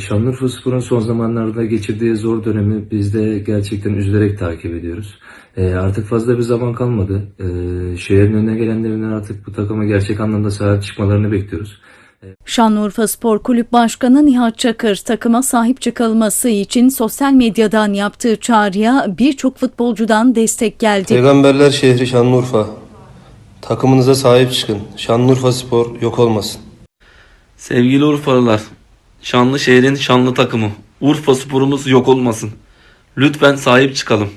Şanlıurfa Spor'un son zamanlarda geçirdiği zor dönemi biz de gerçekten üzülerek takip ediyoruz. Ee, artık fazla bir zaman kalmadı. Ee, şehrin önüne gelenlerinden artık bu takıma gerçek anlamda sahip çıkmalarını bekliyoruz. Şanlıurfa Spor Kulüp Başkanı Nihat Çakır takıma sahip çıkılması için sosyal medyadan yaptığı çağrıya birçok futbolcudan destek geldi. Peygamberler şehri Şanlıurfa. Takımınıza sahip çıkın. Şanlıurfa Spor yok olmasın. Sevgili Urfalılar, şanlı şehrin şanlı takımı. Urfa sporumuz yok olmasın. Lütfen sahip çıkalım.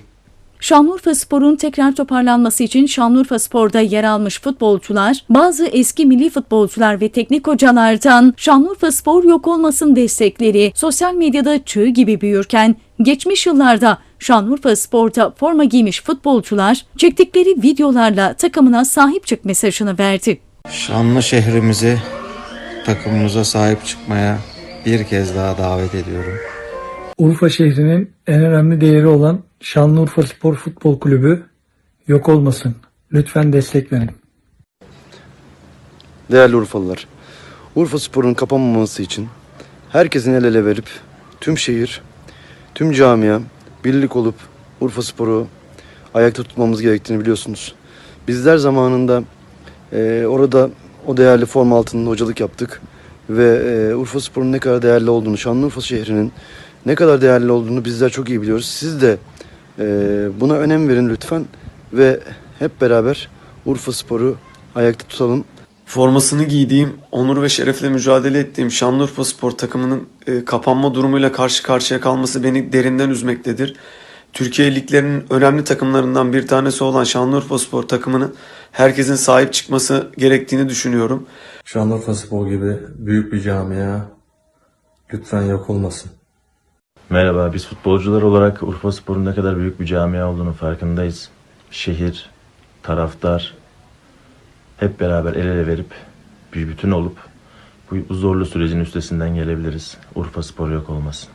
Şanlıurfa Spor'un tekrar toparlanması için Şanlıurfa Spor'da yer almış futbolcular, bazı eski milli futbolcular ve teknik hocalardan Şanlıurfa Spor yok olmasın destekleri sosyal medyada çığ gibi büyürken, geçmiş yıllarda Şanlıurfa Spor'da forma giymiş futbolcular çektikleri videolarla takımına sahip çık mesajını verdi. Şanlı şehrimizi takımımıza sahip çıkmaya bir kez daha davet ediyorum. Urfa şehrinin en önemli değeri olan Şanlıurfa Spor Futbol Kulübü yok olmasın. Lütfen destek verin. Değerli Urfalılar, Urfa Spor'un kapanmaması için herkesin el ele verip tüm şehir, tüm camia birlik olup Urfa Spor'u ayakta tutmamız gerektiğini biliyorsunuz. Bizler zamanında eee, orada o değerli forma altında hocalık yaptık ve eee, Urfa Spor'un ne kadar değerli olduğunu, Şanlıurfa şehrinin ne kadar değerli olduğunu bizler çok iyi biliyoruz. Siz de eee, buna önem verin lütfen ve hep beraber Urfa Spor'u ayakta tutalım. Formasını giydiğim, onur ve şerefle mücadele ettiğim Şanlıurfa Spor takımının e, kapanma durumuyla karşı karşıya kalması beni derinden üzmektedir. Türkiye liglerinin önemli takımlarından bir tanesi olan Şanlıurfa Spor takımının herkesin sahip çıkması gerektiğini düşünüyorum. Şanlıurfa Spor gibi büyük bir camia lütfen yok olmasın. Merhaba, biz futbolcular olarak Urfa Spor'un ne kadar büyük bir camia olduğunu farkındayız. Şehir, taraftar hep beraber el ele verip bir bütün olup bu zorlu sürecin üstesinden gelebiliriz. Urfa Spor yok olmasın.